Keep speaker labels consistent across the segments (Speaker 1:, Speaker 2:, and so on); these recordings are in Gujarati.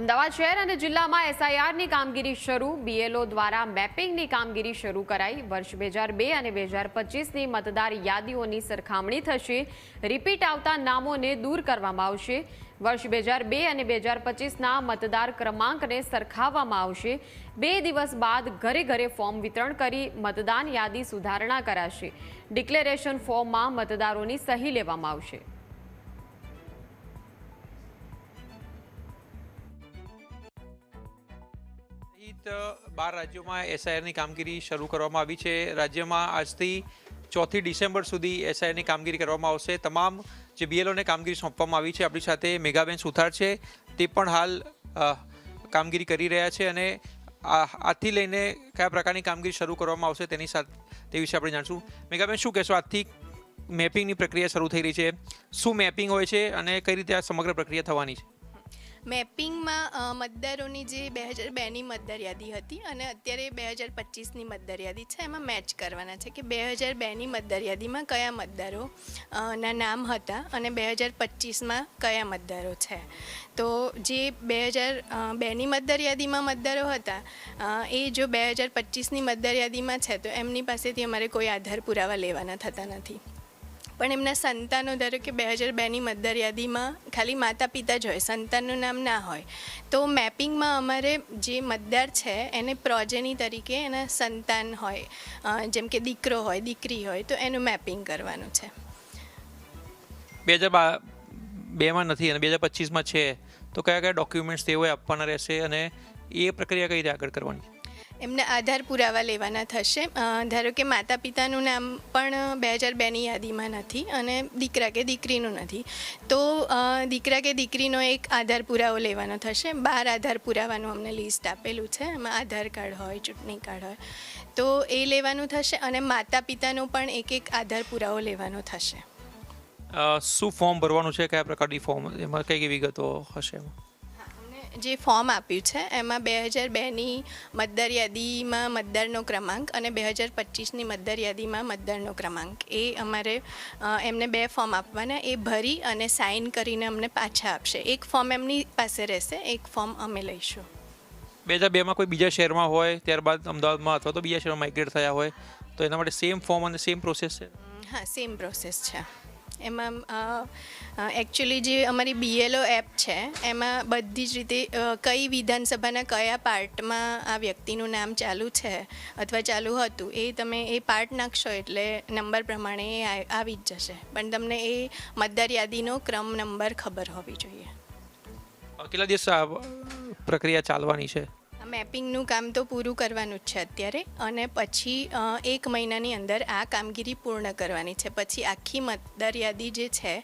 Speaker 1: અમદાવાદ શહેર અને જિલ્લામાં એસઆઈઆરની કામગીરી શરૂ, બીએલઓ દ્વારા મેપિંગની કામગીરી શરૂ કરાઈ. વર્ષ બે હજાર બે અને બે હજાર પચીસની મતદાર યાદીઓની સરખામણી થશે. રિપીટ આવતા નામોને દૂર કરવામાં આવશે. વર્ષ બે હજાર બે અને બે હજાર પચીસના મતદાર ક્રમાંકને સરખાવવામાં આવશે. બે દિવસ બાદ ઘરે ઘરે ફોર્મ વિતરણ કરી મતદાન યાદી સુધારણા કરાશે. ડિક્લેરેશન ફોર્મમાં મતદારોની સહી લેવામાં આવશે.
Speaker 2: સહિત બાર રાજ્યોમાં એસઆઈઆરની કામગીરી શરૂ કરવામાં આવી છે. રાજ્યમાં આજથી ચોથી ડિસેમ્બર સુધી એસઆઈઆરની કામગીરી કરવામાં આવશે. તમામ જે બીએલઓને કામગીરી સોંપવામાં આવી છે, આપણી સાથે મેઘાબેન સુથાર છે. તે પણ હાલ કામગીરી કરી રહ્યા છે અને આ આજથી લઈને કયા પ્રકારની કામગીરી શરૂ કરવામાં આવશે તેની સાથે તે વિશે આપણે જાણશું. મેઘાબેન, શું કહેશો આજથી મેપિંગની પ્રક્રિયા શરૂ થઈ રહી છે? શું મેપિંગ હોય છે અને કઈ રીતે આ સમગ્ર પ્રક્રિયા થવાની છે?
Speaker 3: મેપિંગમાં મતદારોની જે બે હજાર બેની મતદાર યાદી હતી અને અત્યારે બે હજાર પચીસની મતદાર યાદી છે, એમાં મેચ કરવાના છે કે બે હજાર બેની મતદાર યાદીમાં કયા મતદારો ના નામ હતા અને બે હજાર પચીસમાં કયા મતદારો છે. તો જે બે હજાર બેની મતદાર યાદીમાં મતદારો હતા એ જો બે હજાર પચીસની મતદાર યાદીમાં છે, તો એમની પાસેથી અમારે કોઈ આધાર પુરાવા લેવાના થતા નથી. પણ એમના સંતાનો ધારો કે બે હજાર બેની મતદાર યાદીમાં ખાલી માતા પિતા જ હોય, સંતાનનું નામ ના હોય. તો મેપિંગમાં અમારે જે મતદાર છે, એને પ્રોજેની તરીકે એના સંતાન હોય. જેમ કે દીકરો હોય, દીકરી હોય, તો એનું મેપિંગ કરવાનું છે.
Speaker 2: બે હજાર બેમાં નથી અને બે હજાર પચીસમાં છે. તો કયા કયા ડોક્યુમેન્ટ્સ તેઓએ આપવાના રહેશે અને એ પ્રક્રિયા કઈ રીતે આગળ કરવાની?
Speaker 3: એમને આધાર પુરાવા લેવાના થશે. ધારો કે માતા પિતાનું નામ પણ બે હજાર બેની યાદીમાં નથી અને દીકરા કે દીકરીનું નથી. તો દીકરા કે દીકરીનો એક આધાર પુરાવો લેવાનો થશે. બાર આધાર પુરાવાનું અમને લિસ્ટ આપેલું છે. એમાં આધાર કાર્ડ હોય, ચૂંટણી કાર્ડ હોય. તો એ લેવાનું થશે અને માતા પિતાનો પણ એક એક આધાર પુરાવો લેવાનો થશે.
Speaker 2: શું ફોર્મ ભરવાનું છે? કયા પ્રકારની ફોર્મ એમાં કઈ કઈ વિગતો હશે એમાં?
Speaker 3: જે ફોર્મ આપ્યું છે એમાં બે હજાર બેની મતદાર યાદીમાં મતદારનો ક્રમાંક અને બે હજાર પચીસની મતદાર યાદીમાં મતદારનો ક્રમાંક. એ અમારે એમને બે ફોર્મ આપવાના એ ભરી અને સાઇન કરીને અમને પાછા આપશે. એક ફોર્મ એમની પાસે રહેશે એક ફોર્મ અમે લઈશું.
Speaker 2: બે હજાર બેમાં કોઈ બીજા શહેરમાં હોય ત્યારબાદ અમદાવાદમાં અથવા તો બીજા શહેરમાં માઇગ્રેટ થયા હોય તો એના માટે સેમ ફોર્મ અને સેમ પ્રોસેસ છે?
Speaker 3: હા સેમ પ્રોસેસ છે. એમાં એકચ્યુઅલી જે અમારી બીએલઓ એપ છે, એમાં બધી જ રીતે કઈ વિધાનસભાના કયા પાર્ટમાં આ વ્યક્તિનું નામ ચાલુ છે અથવા ચાલુ હતું, એ તમે એ પાર્ટ નાખશો એટલે નંબર પ્રમાણે એ આવી જ જશે. પણ તમને એ મતદાર યાદીનો ક્રમ નંબર ખબર હોવી જોઈએ.
Speaker 2: કેટલા દિવસ પ્રક્રિયા ચાલવાની છે?
Speaker 3: મેપિંગનું કામ તો પૂરું કરવાનું જ છે અત્યારે. અને પછી એક મહિનાની અંદર આ કામગીરી પૂર્ણ કરવાની છે. પછી આખી મતદાર યાદી જે છે,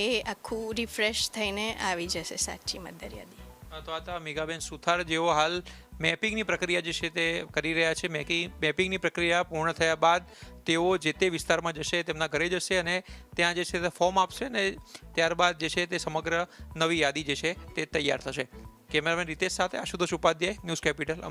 Speaker 3: એ આખું રિફ્રેશ થઈને આવી જશે સાચી મતદાર યાદી.
Speaker 2: તો આ હતા મેઘાબેન સુથાર જેઓ હાલ મેપિંગની પ્રક્રિયા જે છે તે કરી રહ્યા છે. મેકી, મેપિંગની પ્રક્રિયા પૂર્ણ થયા બાદ તેઓ જે તે વિસ્તારમાં જશે તેમના ઘરે જશે અને ત્યાં જે છે તે ફોર્મ આપશે અને ત્યારબાદ જે છે તે સમગ્ર નવી યાદી જે છે તે તૈયાર થશે. કેમેરામેન રીતેશ સાથે આશુતોષ ઉપાધ્યાય ન્યૂઝ કેપિટલ